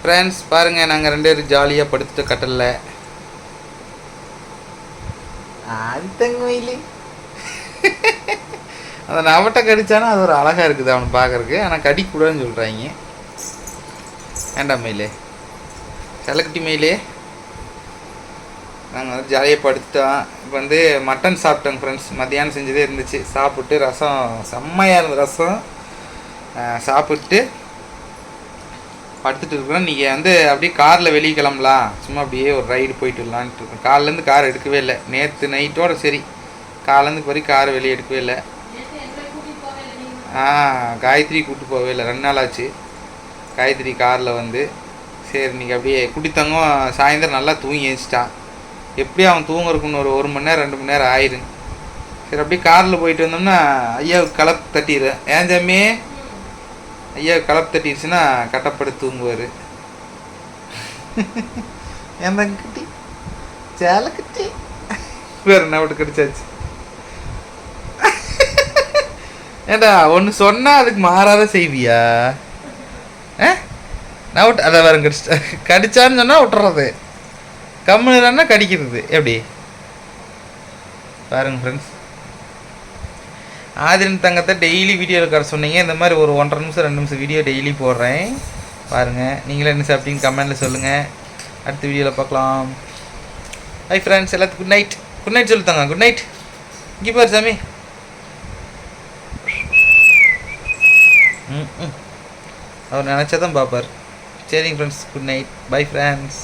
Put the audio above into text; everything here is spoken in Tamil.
ஃப்ரெண்ட்ஸ் பாருங்கள் நாங்கள் ரெண்டு பேரும் ஜாலியாக படுத்துட்டு கட்டல அதுத்தங்க மயிலு. அந்த நவட்டை கடிச்சானா அது ஒரு அழகாக இருக்குது அவனை பார்க்கறக்கு ஆனால் கடிக்கூடாதுன்னு சொல்கிறாங்க வேண்டாம் மயிலே? செல்லக்குட்டி மயிலே? நாங்கள் வந்து ஜாலியாக படுத்துட்டோம். இப்போ வந்து மட்டன் சாப்பிட்டோங்க ஃப்ரெண்ட்ஸ் மத்தியானம் செஞ்சதே இருந்துச்சு. சாப்பிட்டு ரசம் செம்மையாக இருந்தது ரசம். சாப்பிட்டு படுத்துட்டு இருக்கிறோம். நீங்கள் வந்து அப்படியே காரில் வெளியே கிளம்பலாம் சும்மா அப்படியே ஒரு ரைடு போயிட்டு வரலான்ட்டு இருக்கோம். காலைலேருந்து கார் எடுக்கவே இல்லை. நேற்று நைட்டோட சரி. காலேருந்து இப்போ வரைக்கும் கார் வெளியே எடுக்கவே இல்லை. ஆ காயத்ரி கூப்பிட்டு போகவே இல்லை. ரெண்டு நாள் ஆச்சு. காயத்ரி காரில் வந்து. சரி இன்னைக்கு அப்படியே குட்டித்தங்கம் சாயந்தரம் நல்லா தூங்கி எழுச்சிட்டான் எப்படியும் அவன் தூங்குறதுக்குன்னு ஒரு ஒரு மணி நேரம் ரெண்டு மணி நேரம் ஆயிரும். சரி அப்படியே காரில் போயிட்டு வந்தோம்னா ஐயாவுக்கு கலப்பு தட்டிடுறேன் ஏன் தம்பி? ஐயா கலப்பு தட்டிடுச்சுன்னா கட்டப்பட்டு தூங்குவார். என் தங்கக்குட்டி சேலக்குட்டி வேறு என்ன விட்டு கடிச்சாச்சு? ஏண்டா ஒன்று சொன்னா அதுக்கு மாறாத செய்வியா? ஆ நான் விட்டு அதை வேற கடிச்சிட்டா. கடிச்சான்னு சொன்னால் விட்டுறது. கம்முனா கடிக்கிறது. எப்படி? பாருங்க ஃப்ரெண்ட்ஸ் ஆதிரன் தங்கத்தை டெய்லி வீடியோ எடுக்கிற சொன்னீங்க. இந்த மாதிரி ஒரு ஒன்றரை நிமிஷம் ரெண்டு நிமிஷம் வீடியோ டெய்லி போடுறேன். பாருங்கள் நீங்களே என்ன சாப்பிட்டீங்க கமெண்டில் சொல்லுங்கள் அடுத்த வீடியோவில் பார்க்கலாம். ஹை ஃப்ரெண்ட்ஸ் எல்லாத்துக்கும் குட் நைட் குட் நைட் சொல்லுத்தாங்க குட் நைட் இங்கே பாரு சாமி. ம் ம். அவர் நினச்சா தான் பார்ப்பார். சரிங்க friends good night bye friends